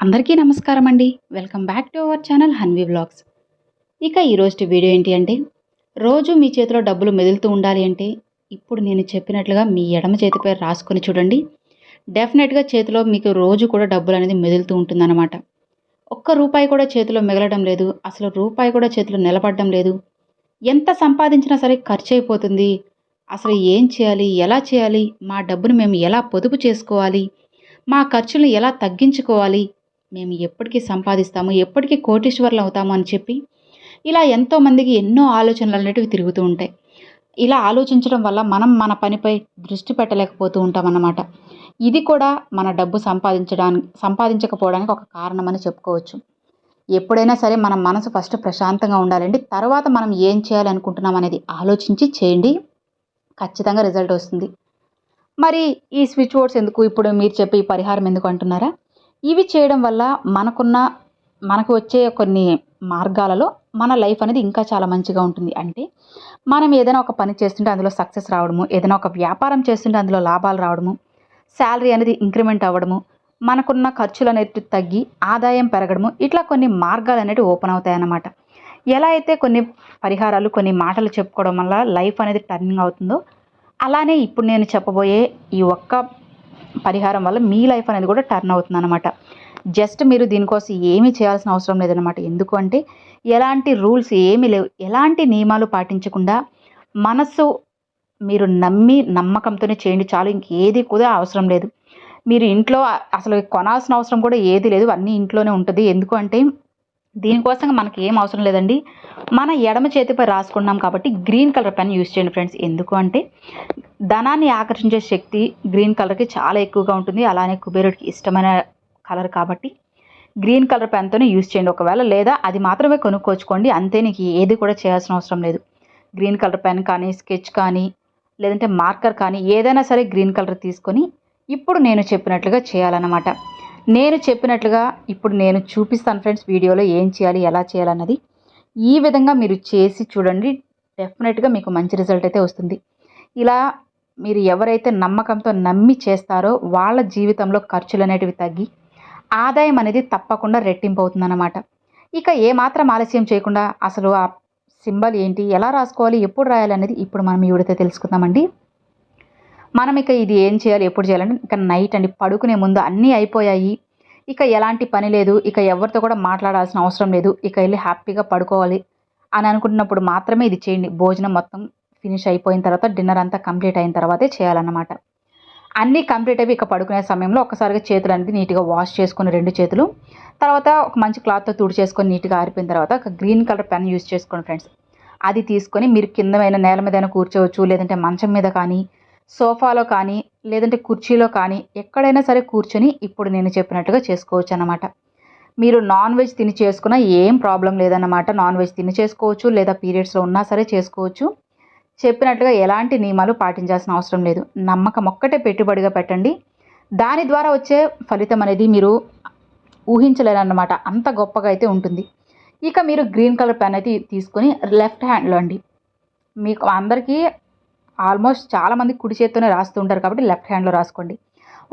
అందరికీ నమస్కారం అండి. Welcome back to our channel Hanvi blogs ఇక ఈరోజు వీడియో ఏంటి అంటే రోజు మీ చేతిలో డబ్బులు మెదులుతూ ఉండాలి అంటే ఇప్పుడు నేను చెప్పినట్లుగా మీ ఎడమ చేతిపై రాసుకొని చూడండి. డెఫినెట్గా చేతిలో మీకు రోజు కూడా డబ్బులు అనేది మెదులుతూ ఉంటుందన్నమాట. ఒక్క రూపాయి కూడా చేతిలో మిగలడం లేదు అసలు రూపాయి కూడా చేతిలో నిలబడడం లేదు. ఎంత సంపాదించినా సరే ఖర్చు అయిపోతుంది. అసలు ఏం చేయాలి ఎలా చేయాలి మా డబ్బును మేము ఎలా పొదుపు చేసుకోవాలి మా ఖర్చులను ఎలా తగ్గించుకోవాలి మేము ఎప్పటికీ సంపాదిస్తాము ఎప్పటికీ కోటీశ్వర్లు అవుతాము అని చెప్పి ఇలా ఎంతోమందికి ఎన్నో ఆలోచనలు అనేటివి తిరుగుతూ ఉంటాయి. ఇలా ఆలోచించడం వల్ల మనం మన పనిపై దృష్టి పెట్టలేకపోతూ ఉంటాం అన్నమాట. ఇది కూడా మన డబ్బు సంపాదించడానికి సంపాదించకపోవడానికి ఒక కారణమని చెప్పుకోవచ్చు. ఎప్పుడైనా సరే మన మనసు ఫస్ట్ ప్రశాంతంగా ఉండాలండి. తర్వాత మనం ఏం చేయాలనుకుంటున్నాం అనేది ఆలోచించి చేయండి. ఖచ్చితంగా రిజల్ట్ వస్తుంది. మరి ఈ స్విచ్ బోర్డ్స్ ఎందుకు? ఇప్పుడు మీరు చెప్పే ఈ పరిహారం ఎందుకు అంటున్నారా? ఇవి చేయడం వల్ల మనకున్న మనకు వచ్చే కొన్ని మార్గాలలో మన లైఫ్ అనేది ఇంకా చాలా మంచిగా ఉంటుంది. అంటే మనం ఏదైనా ఒక పని చేస్తుంటే అందులో సక్సెస్ రావడము ఏదైనా ఒక వ్యాపారం చేస్తుంటే అందులో లాభాలు రావడము శాలరీ అనేది ఇంక్రిమెంట్ అవ్వడము మనకున్న ఖర్చులు అనేవి తగ్గి ఆదాయం పెరగడము ఇట్లా కొన్ని మార్గాలు అనేవి ఓపెన్ అవుతాయి అన్నమాట ఎలా అయితే కొన్ని పరిహారాలు కొన్ని మాటలు చెప్పుకోవడం వల్ల లైఫ్ అనేది టర్నింగ్ అవుతుందో అలానే ఇప్పుడు నేను చెప్పబోయే ఈ ఒక్క పరిహారం వల్ల మీ లైఫ్ అనేది కూడా టర్న్ అవుతుంది అనమాట జస్ట్ మీరు దీనికోసం ఏమీ చేయాల్సిన అవసరం లేదనమాట ఎందుకు అంటే ఎలాంటి రూల్స్ ఏమీ లేవు. ఎలాంటి నియమాలు పాటించకుండా మనసు మీరు నమ్మి నమ్మకంతోనే చేయండి చాలు ఇంకేది కూడా అవసరం లేదు. మీరు ఇంట్లో అసలు కొనాల్సిన అవసరం కూడా ఏది లేదు. అన్నీ ఇంట్లోనే ఉంటుంది. ఎందుకు అంటే దీనికోసం మనకి ఏం అవసరం లేదండి. మన ఎడమ చేతిపై రాసుకున్నాం కాబట్టి గ్రీన్ కలర్ పెన్ యూస్ చేయండి ఫ్రెండ్స్. ఎందుకు అంటే ధనాన్ని ఆకర్షించే శక్తి గ్రీన్ కలర్కి చాలా ఎక్కువగా ఉంటుంది. అలానే కుబేరుడికి ఇష్టమైన కలర్ కాబట్టి గ్రీన్ కలర్ పెన్తోనే యూస్ చేయండి ఒకవేళ. లేదా అది మాత్రమే కొనుక్కోచుకోండి. అంతే నీకు ఏది కూడా చేయాల్సిన అవసరం లేదు. గ్రీన్ కలర్ పెన్ కానీ స్కెచ్ కానీ లేదంటే మార్కర్ కానీ ఏదైనా సరే గ్రీన్ కలర్ తీసుకొని ఇప్పుడు నేను చెప్పినట్లుగా చేయాలన్నమాట. నేను చెప్పినట్లుగా ఇప్పుడు నేను చూపిస్తాను ఫ్రెండ్స్ వీడియోలో ఏం చేయాలి ఎలా చేయాలన్నది ఈ విధంగా మీరు చేసి చూడండి డెఫినెట్గా మీకు మంచి రిజల్ట్ అయితే వస్తుంది. ఇలా మీరు ఎవరైతే నమ్మకంతో నమ్మి చేస్తారో వాళ్ళ జీవితంలో ఖర్చులు అనేటివి తగ్గి ఆదాయం అనేది తప్పకుండా రెట్టింపు అవుతుందన్నమాట. ఇక ఏమాత్రం ఆలస్యం చేయకుండా అసలు ఆ సింబల్ ఏంటి ఎలా రాసుకోవాలి ఎప్పుడు రాయాలి అనేది ఇప్పుడు మనం ఈ తెలుసుకుందామండి. మనం ఇక ఇది ఏం చేయాలి? ఎప్పుడు చేయాలంటే ఇక నైట్ అండి. పడుకునే ముందు అన్నీ అయిపోయాయి. ఇక ఎలాంటి పని లేదు. ఇక ఎవరితో కూడా మాట్లాడాల్సిన అవసరం లేదు. ఇక వెళ్ళి హ్యాపీగా పడుకోవాలి అని అనుకుంటున్నప్పుడు మాత్రమే ఇది చేయండి. భోజనం మొత్తం ఫినిష్ అయిపోయిన తర్వాత డిన్నర్ అంతా కంప్లీట్ అయిన తర్వాతే చేయాలన్నమాట. అన్నీ కంప్లీట్ అయ్యి ఇక పడుకునే సమయంలో ఒకసారిగా చేతులు అనేది నీట్గా వాష్ చేసుకుని రెండు చేతులు తర్వాత ఒక మంచి క్లాత్తో తుడి చేసుకొని నీట్గా ఆరిపోయిన తర్వాత ఒక గ్రీన్ కలర్ పెన్ యూస్ చేసుకోండి ఫ్రెండ్స్ అది తీసుకొని మీరు కిందమైన నేల మీద కూర్చోవచ్చు లేదంటే మంచం మీద కానీ సోఫాలో కానీ లేదంటే కుర్చీలో కానీ ఎక్కడైనా సరే కూర్చొని ఇప్పుడు నేను చెప్పినట్టుగా చేసుకోవచ్చు అనమాట మీరు నాన్ వెజ్ తిని చేసుకున్న ఏం ప్రాబ్లం లేదన్నమాట. నాన్ వెజ్ తిని చేసుకోవచ్చు లేదా పీరియడ్స్లో ఉన్నా సరే చేసుకోవచ్చు. చెప్పినట్టుగా ఎలాంటి నియమాలు పాటించాల్సిన అవసరం లేదు. నమ్మకం ఒక్కటే పెట్టుబడిగా పెట్టండి. దాని ద్వారా వచ్చే ఫలితం అనేది మీరు ఊహించలేరన్నమాట. అంత గొప్పగా అయితే ఉంటుంది. ఇక మీరు గ్రీన్ కలర్ పెన్ అయితే తీసుకొని లెఫ్ట్ హ్యాండ్లో అండి. మీకు అందరికీ ఆల్మోస్ట్ చాలామంది కుడి చేత్తోనే రాస్తూ ఉంటారు కాబట్టి లెఫ్ట్ హ్యాండ్లో రాసుకోండి.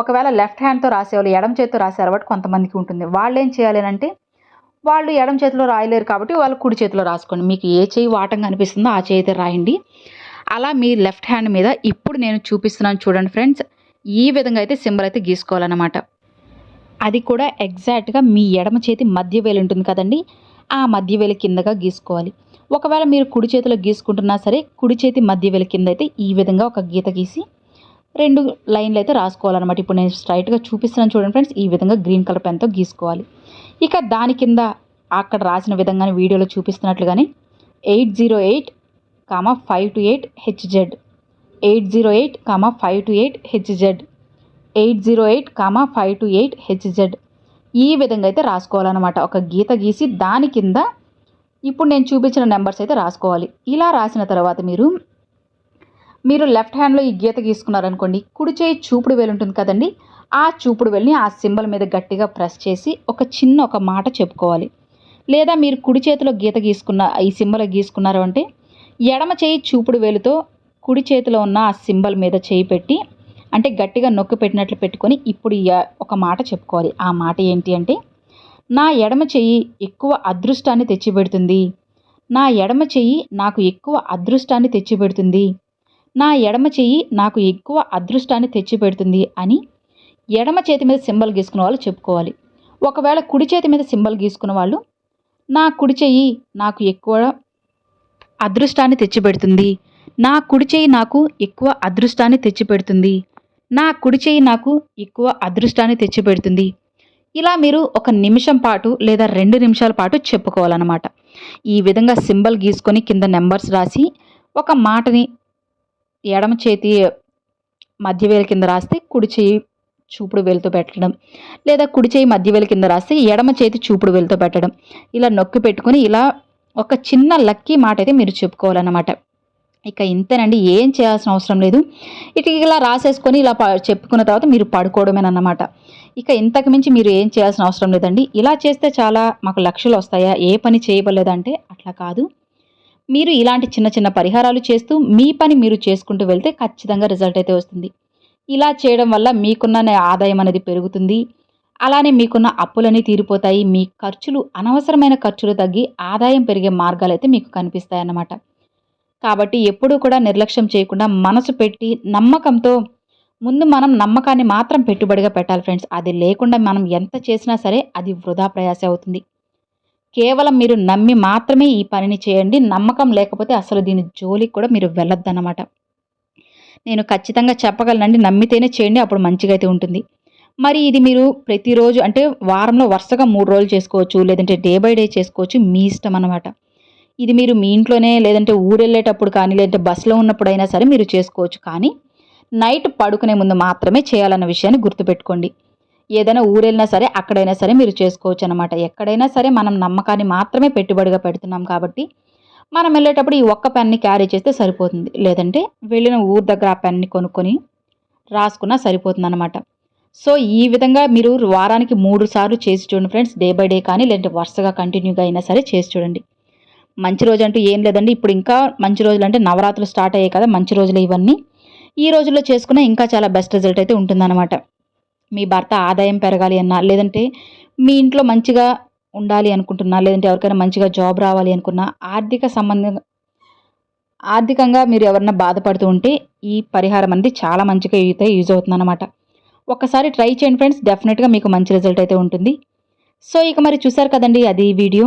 ఒకవేళ లెఫ్ట్ హ్యాండ్తో రాసేవాళ్ళు ఎడం చేత్తో రాసే కాబట్టి కొంతమందికి ఉంటుంది. వాళ్ళు ఏం చేయాలి అంటే వాళ్ళు ఎడం చేతిలో రాయలేరు కాబట్టి వాళ్ళు కుడి చేతిలో రాసుకోండి. మీకు ఏ చేయి వాటంగా అనిపిస్తుందో ఆ చేయితే రాయండి. అలా మీ లెఫ్ట్ హ్యాండ్ మీద ఇప్పుడు నేను చూపిస్తున్నాను చూడండి ఫ్రెండ్స్ ఈ విధంగా అయితే సింబల్ అయితే గీసుకోవాలన్నమాట. అది కూడా ఎగ్జాక్ట్గా మీ ఎడమ చేతి మధ్య వేలు ఉంటుంది కదండి. ఆ మధ్య వేలు కిందగా గీసుకోవాలి. ఒకవేళ మీరు కుడి చేతిలో గీసుకుంటున్నా సరే కుడి చేతి మధ్య వేలు కింద అయితే ఈ విధంగా ఒక గీత గీసి రెండు లైన్లు అయితే రాసుకోవాలన్నమాట. ఇప్పుడు నేను స్ట్రైట్గా చూపిస్తున్నాను చూడండి ఫ్రెండ్స్ ఈ విధంగా గ్రీన్ కలర్ పెన్తో గీసుకోవాలి. ఇక దాని కింద అక్కడ రాసిన విధంగానే వీడియోలో చూపిస్తున్నట్లుగానే eight zero eight comma five two eight Hz eight zero eight comma five two eight Hz eight zero eight comma five two eight Hz ఈ విధంగా అయితే రాసుకోవాలన్నమాట. ఒక గీత గీసి దాని కింద ఇప్పుడు నేను చూపించిన నెంబర్స్ అయితే రాసుకోవాలి. ఇలా రాసిన తర్వాత మీరు మీరు లెఫ్ట్ హ్యాండ్లో ఈ గీత గీసుకున్నారనుకోండి కుడి చేయి చూపుడు వేలు ఉంటుంది కదండి ఆ చూపుడు వేలుని ఆ సింబల్ మీద గట్టిగా ప్రెస్ చేసి ఒక చిన్న ఒక మాట చెప్పుకోవాలి. లేదా మీరు కుడి చేతిలో గీత గీసుకున్న ఈ సింబల్ గీసుకున్నారు అంటే ఎడమ చేయి చూపుడు వేలుతో కుడి చేతిలో ఉన్న ఆ సింబల్ మీద చేయి పెట్టి అంటే గట్టిగా నొక్కి పెట్టినట్లు పెట్టుకొని ఇప్పుడు ఒక మాట చెప్పుకోవాలి. ఆ మాట ఏంటి అంటే నా ఎడమ చెయ్యి ఎక్కువ అదృష్టాన్ని తెచ్చిపెడుతుంది. నా ఎడమ చెయ్యి నాకు ఎక్కువ అదృష్టాన్ని తెచ్చిపెడుతుంది. నా ఎడమ చెయ్యి నాకు ఎక్కువ అదృష్టాన్ని తెచ్చిపెడుతుంది అని ఎడమ చేతి మీద సింబల్ గీసుకున్న వాళ్ళు చెప్పుకోవాలి. ఒకవేళ కుడి చేతి మీద సింబల్ గీసుకున్న వాళ్ళు నా కుడి చెయ్యి నాకు ఎక్కువ అదృష్టాన్ని తెచ్చిపెడుతుంది. నా కుడి చేయి నాకు ఎక్కువ అదృష్టాన్ని తెచ్చిపెడుతుంది. నా కుడి చేయి నాకు ఎక్కువ అదృష్టాన్ని తెచ్చిపెడుతుంది. ఇలా మీరు ఒక నిమిషం పాటు లేదా రెండు నిమిషాల పాటు చెప్పుకోవాలన్నమాట. ఈ విధంగా సింబల్ గీసుకొని కింద నెంబర్స్ రాసి ఒక మాటని ఎడమ చేతి మధ్యవేలు కింద రాస్తే కుడి చేయి చూపుడు వేలుతో పెట్టడం. లేదా కుడి చేయి మధ్యవేలు కింద రాస్తే ఎడమ చేతి చూపుడు వేలుతో పెట్టడం. ఇలా నొక్కి పెట్టుకొని ఇలా ఒక చిన్న లక్కీ మాట అయితే మీరు చెప్పుకోవాలన్నమాట. ఇక ఇంతేనండి ఏం చేయాల్సిన అవసరం లేదు. ఇక ఇలా రాసేసుకొని ఇలా ప- చెప్పుకున్న తర్వాత మీరు పడుకోవడమేనన్నమాట. ఇక ఇంతకు మించి మీరు ఏం చేయాల్సిన అవసరం లేదండి. ఇలా చేస్తే చాలా మాకు లక్షలు వస్తాయా? ఏ పని చేయబడలేదంటే అట్లా కాదు. మీరు ఇలాంటి చిన్న చిన్న పరిహారాలు చేస్తూ మీ పని మీరు చేసుకుంటూ వెళ్తే ఖచ్చితంగా రిజల్ట్ అయితే వస్తుంది. ఇలా చేయడం వల్ల మీకున్న ఆదాయం అనేది పెరుగుతుంది. అలానే మీకున్న అప్పులన్నీ తీరిపోతాయి. మీ ఖర్చులు అనవసరమైన ఖర్చులు తగ్గి ఆదాయం పెరిగే మార్గాలు అయితే మీకు కనిపిస్తాయి అన్నమాట కాబట్టి ఎప్పుడూ కూడా నిర్లక్ష్యం చేయకుండా మనసు పెట్టి నమ్మకంతో ముందు మనం నమ్మకాన్ని మాత్రం పెట్టుబడిగా పెట్టాలి ఫ్రెండ్స్. అది లేకుండా మనం ఎంత చేసినా సరే అది వృధా ప్రయాస అవుతుంది. కేవలం మీరు నమ్మి మాత్రమే ఈ పనిని చేయండి. నమ్మకం లేకపోతే అసలు దీని జోలికి కూడా మీరు వెళ్ళొద్దన్నమాట. నేను ఖచ్చితంగా చెప్పగలనండి. నమ్మితేనే చేయండి అప్పుడు మంచిగా అయితే ఉంటుంది. మరి ఇది మీరు ప్రతిరోజు అంటే వారంలో వరుసగా మూడు రోజులు చేసుకోవచ్చు లేదంటే డే బై డే చేసుకోవచ్చు మీ ఇష్టం అన్నమాట. ఇది మీరు మీ ఇంట్లోనే లేదంటే ఊరెళ్ళేటప్పుడు కానీ లేదంటే బస్సులో ఉన్నప్పుడైనా సరే మీరు చేసుకోవచ్చు. కానీ నైట్ పడుకునే ముందు మాత్రమే చేయాలన్న విషయాన్ని గుర్తుపెట్టుకోండి. ఏదైనా ఊరెళ్ళినా సరే అక్కడైనా సరే మీరు చేసుకోవచ్చు అనమాట ఎక్కడైనా సరే మనం నమ్మకాన్ని మాత్రమే పెట్టుబడిగా పెడుతున్నాం కాబట్టి మనం వెళ్ళేటప్పుడు ఈ ఒక్క పెన్ని క్యారీ చేస్తే సరిపోతుంది. లేదంటే వెళ్ళిన ఊరు దగ్గర ఆ పెన్ని కొనుక్కొని రాసుకున్నా సరిపోతుంది అనమాట సో ఈ విధంగా మీరు వారానికి మూడు సార్లు చేసి చూడండి ఫ్రెండ్స్. డే బై డే కానీ లేదంటే వరుసగా కంటిన్యూగా అయినా సరే చేసి చూడండి. మంచి రోజు అంటూ ఏం లేదండి. ఇప్పుడు ఇంకా మంచి రోజులు అంటే నవరాత్రులు స్టార్ట్ అయ్యాయి కదా మంచి రోజులు ఇవన్నీ. ఈ రోజుల్లో చేసుకున్న ఇంకా చాలా బెస్ట్ రిజల్ట్ అయితే ఉంటుందన్నమాట. మీ భర్త ఆదాయం పెరగాలి అన్నా లేదంటే మీ ఇంట్లో మంచిగా ఉండాలి అనుకుంటున్నా లేదంటే ఎవరికైనా మంచిగా జాబ్ రావాలి అనుకున్నా ఆర్థిక సంబంధం ఆర్థికంగా మీరు ఎవరన్నా బాధపడుతూ ఉంటే ఈ పరిహారం అనేది చాలా మంచిగా అయితే యూజ్ అవుతుంది అనమాట ఒక్కసారి ట్రై చేయండి ఫ్రెండ్స్ డెఫినెట్గా మీకు మంచి రిజల్ట్ అయితే ఉంటుంది. సో ఇక మరి చూసారు కదండి అది వీడియో.